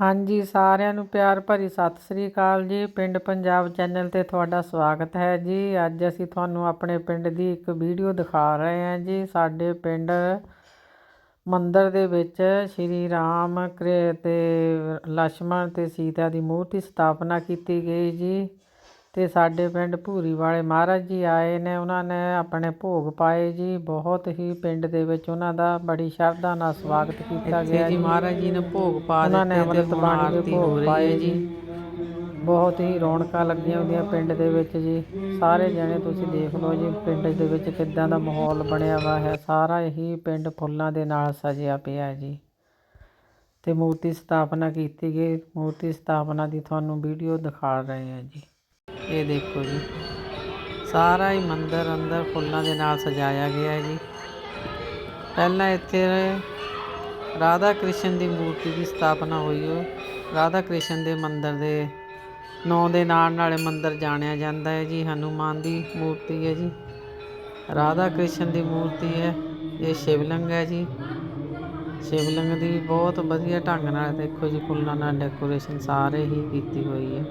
ਹਾਂਜੀ, ਸਾਰਿਆਂ ਨੂੰ ਪਿਆਰ ਭਰੀ ਸਤਿ ਸ੍ਰੀ ਅਕਾਲ ਜੀ। ਪਿੰਡ ਪੰਜਾਬ ਚੈਨਲ ਤੇ ਤੁਹਾਡਾ ਸਵਾਗਤ ਹੈ ਜੀ। ਅੱਜ ਅਸੀਂ ਤੁਹਾਨੂੰ ਆਪਣੇ ਪਿੰਡ ਦੀ ਇੱਕ ਵੀਡੀਓ ਦਿਖਾ ਰਹੇ ਹਾਂ ਜੀ। ਸਾਡੇ ਪਿੰਡ ਮੰਦਰ ਦੇ ਵਿੱਚ ਸ਼੍ਰੀ ਰਾਮ ਤੇ ਲక్ష్మణ ਤੇ ਸੀਤਾ ਦੀ ਮੂਰਤੀ ਸਥਾਪਨਾ ਕੀਤੀ ਗਈ ਜੀ। ਤੇ ਸਾਡੇ ਪਿੰਡ ਭੂਰੀ ਵਾਲੇ ਮਹਾਰਾਜ ਜੀ ਆਏ ਨੇ ਉਹਨਾਂ ਨੇ ਆਪਣੇ ਭੋਗ ਪਾਏ ਜੀ। ਬਹੁਤ ਹੀ ਪਿੰਡ ਦੇ ਵਿੱਚ ਉਹਨਾਂ ਦਾ ਬੜੀ ਸ਼ਰਧਾ ਨਾਲ ਸਵਾਗਤ ਕੀਤਾ ਗਿਆ ਜੀ ਮਹਾਰਾਜ ਜੀ ਨੇ ਭੋਗ ਪਾ ਦਿੱਤੇ ਉਹਨਾਂ ਨੇ ਅੰਮ੍ਰਿਤ ਬਾਣੀ ਦੇ ਭੋਗ ਪਾਏ ਜੀ। ਬਹੁਤ ਹੀ ਰੌਣਕਾਂ ਲੱਗੀਆਂ ਹੁੰਦੀਆਂ ਪਿੰਡ ਦੇ ਵਿੱਚ ਜੀ। ਸਾਰੇ ਜਣੇ ਤੁਸੀਂ ਦੇਖ ਲਓ ਜੀ ਪਿੰਡ ਦੇ ਵਿੱਚ ਕਿੱਦਾਂ ਦਾ ਮਾਹੌਲ ਬਣਿਆ ਵਾ ਹੈ। ਸਾਰਾ ਹੀ ਪਿੰਡ ਫੁੱਲਾਂ ਦੇ ਨਾਲ ਸਜਿਆ ਪਿਆ ਜੀ। ਤੇ ਮੂਰਤੀ ਸਥਾਪਨਾ ਕੀਤੀ ਗਈ। ਮੂਰਤੀ ਸਥਾਪਨਾ ਦੀ ਤੁਹਾਨੂੰ ਵੀਡੀਓ ਦਿਖਾ ਰਹੇ ਹਾਂ ਜੀ। ਇਹ ਦੇਖੋ ਜੀ। ਸਾਰਾ ਹੀ ਮੰਦਿਰ ਅੰਦਰ ਫੁੱਲਾਂ ਦੇ ਨਾਲ ਸਜਾਇਆ ਗਿਆ ਹੈ ਜੀ। ਪਹਿਲਾਂ ਇੱਥੇ ਰਾਧਾ ਕ੍ਰਿਸ਼ਨ ਦੀ ਮੂਰਤੀ ਦੀ ਸਥਾਪਨਾ ਹੋਈ ਹੋ ਰਾਧਾ ਕ੍ਰਿਸ਼ਨ ਦੇ ਮੰਦਿਰ ਦੇ ਨਾਂ ਦੇ ਨਾਲ ਨਾਲੇ ਮੰਦਿਰ ਜਾਣਿਆ ਜਾਂਦਾ ਹੈ ਜੀ। ਹਨੂਮਾਨ ਦੀ ਮੂਰਤੀ ਹੈ ਜੀ। ਰਾਧਾ ਕ੍ਰਿਸ਼ਨ ਦੀ ਮੂਰਤੀ ਹੈ। ਇਹ ਸ਼ਿਵਲਿੰਗ ਹੈ ਜੀ। ਸ਼ਿਵਲਿੰਗ ਦੀ ਬਹੁਤ ਵਧੀਆ ਢੰਗ ਨਾਲ ਦੇਖੋ ਜੀ, ਫੁੱਲਾਂ ਨਾਲ ਡੈਕੋਰੇਸ਼ਨ ਸਾਰੇ ਹੀ ਕੀਤੀ ਹੋਈ ਹੈ।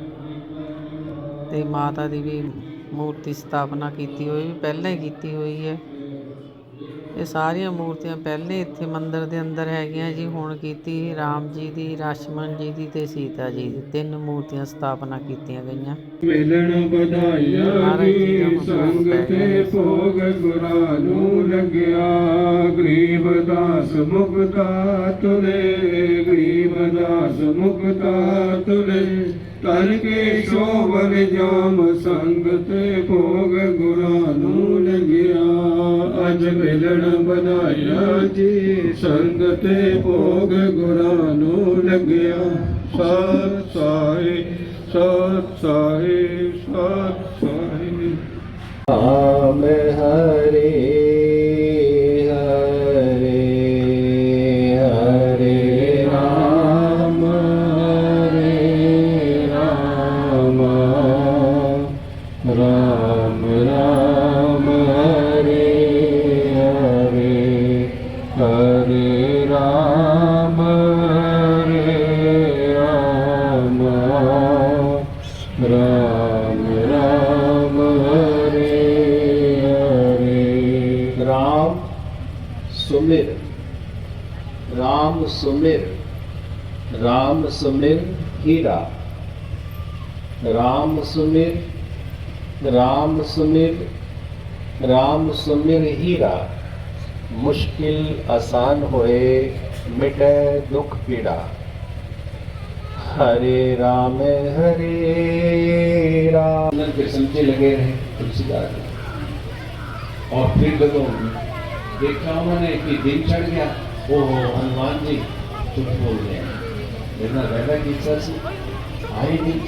ਅਤੇ ਮਾਤਾ ਦੀ ਵੀ ਮੂਰਤੀ ਸਥਾਪਨਾ ਕੀਤੀ ਹੋਈ ਵੀ ਪਹਿਲਾਂ ਹੀ ਕੀਤੀ ਹੋਈ ਹੈ। ਇਹ ਸਾਰੀਆਂ ਮੂਰਤੀਆਂ ਪਹਿਲੇ ਇੱਥੇ ਮੰਦਰ ਦੇ ਅੰਦਰ ਹੈਗੀਆਂ ਜੀ ਹੁਣ ਕੀਤੀ ਰਾਮ ਜੀ ਦੀ ਲక్ష్మణ ਜੀ ਦੀ ਤੇ ਸੀਤਾ ਜੀ ਦੀ। ਤਿੰਨ ਮੂਰਤੀਆਂ ਸਥਾਪਨਾ ਕੀਤੀਆਂ ਗਈਆਂ। ਮਿਲਣ ਵਧਾਈਆਂ ਨੀ ਸੰਗ ਤੇ ਭੋਗ ਗੁਰਾ ਨੂੰ ਲੱਗਿਆ ਗਰੀਬ ਦਾਸ ਮੁਕਤਾ ਤੁਰੇ ਗਰੀਬ ਦਾਸ ਮੁਕਤਾ ਤੁਰੇ ਤਨ ਕੇ ਸ਼ੋਭਨ ਜਾਮ ਸੰਗਤ ਭੋਗ ਗੁਰਾਂ। ਨੂੰ ਲੱਗਿਆ ਅਜ ਮਿਲਣ ਵਧਾਈਆਂ ਜੀ ਸੰਗਤ ਭੋਗ ਗੁਰਾਂ। ਨੂੰ ਲੱਗਿਆ ਸਤ ਸਾਈ ਸਤ ਸਾਈ ਸਤ ਸਾਈ ਰਾਮ ਹਰੇ ਹਰੇ ਹਰੇ ਰਾਮ ਹਰੇ ਰਾਮ ਰਾਮ ਰਾਮ ਹਰੇ ਹਰੇ ਰਾਮ ਸੁਮਿਰ ਰਾਮ ਸੁਮਿਰ ਰਾਮ ਸੁਮਿਰ ਹੀਰਾ ਰਾਮ? ਸੁਮਿਰ ਰਾਮ ਸੁਮਿਰ ਰਾਮ ਸੁਮਿਰ ਹੀਰਾ मुश्किल आसान होए, मिटे दुख पीड़ा। हरे राम हरे राम। फिर समझे लगे रहे, तुलसीदास। और फिर बदो देखा उन्होंने कि दिन चढ़ गया। ओ हनुमान जी चुप हो गए लेकिन रहना की इच्छा से आई नहीं।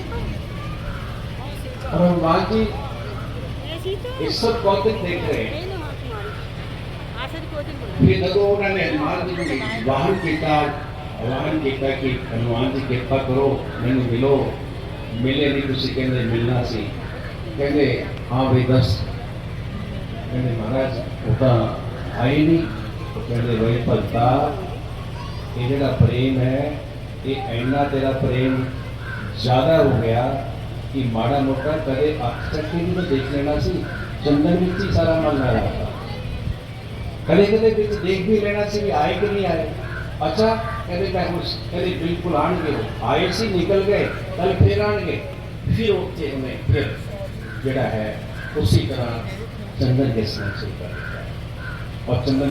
और हनुमान जी, इस सब कौतिक देख रहे हैं। ਫਿਰ ਜਦੋਂ ਉਹਨਾਂ ਨੇ ਹਨੂਮਾਨ ਜੀ ਨੂੰ ਵਾਹਨ ਕੀਤਾ ਵਾਹਨ ਕੀਤਾ ਕਿ ਹਨੂਮਾਨ ਜੀ ਕਿਰਪਾ ਕਰੋ, ਮੈਨੂੰ ਮਿਲੋ। ਮਿਲੇ ਨਹੀਂ, ਤੁਸੀਂ ਕਹਿੰਦੇ ਮਿਲਣਾ ਸੀ। ਕਹਿੰਦੇ, ਹਾਂ ਬਈ, ਦੱਸ। ਕਹਿੰਦੇ, ਮਹਾਰਾਜ, ਉਹ ਤਾਂ ਆਏ ਨਹੀਂ ਉਹ ਕਹਿੰਦੇ ਵੇ ਭਗਤਾ, ਇਹ ਜਿਹੜਾ ਪ੍ਰੇਮ ਹੈ, ਇਹ ਇੰਨਾ ਤੇਰਾ ਪ੍ਰੇਮ ਜ਼ਿਆਦਾ ਹੋ ਗਿਆ ਕਿ ਮਾੜਾ ਮੋਟਾ ਕਦੇ ਅੱਖ ਚੱਕ ਕੇ ਦੇਖ ਲੈਣਾ ਸੀ। ਚੰਦਨ ਵਿੱਚ ਹੀ ਸਾਰਾ ਮਨ ਲਾਇਆ ਕਦੇ ਕਦੇ ਵਿੱਚ ਦੇਖ ਵੀ ਲੈਣਾ ਸੀ ਵੀ ਆਏ ਕਿ ਨਹੀਂ ਆਏ। ਅੱਛਾ, ਕਹਿੰਦੇ ਮੈਂ ਹੁਣ ਕਹਿੰਦੇ ਬਿਲਕੁਲ ਆਣਗੇ ਆਏ ਸੀ, ਨਿਕਲ ਗਏ ਕੱਲ ਫੇਰ ਆਣਗੇ ਫਿਰ ਉੱਥੇ ਉਹਨੇ ਫਿਰ ਜਿਹੜਾ ਹੈ, ਉਸੇ ਤਰ੍ਹਾਂ ਚੰਦਨ ਦੇ ਸਮਾਂ ਸੇ ਕਰ ਦਿੱਤਾ। ਔਰ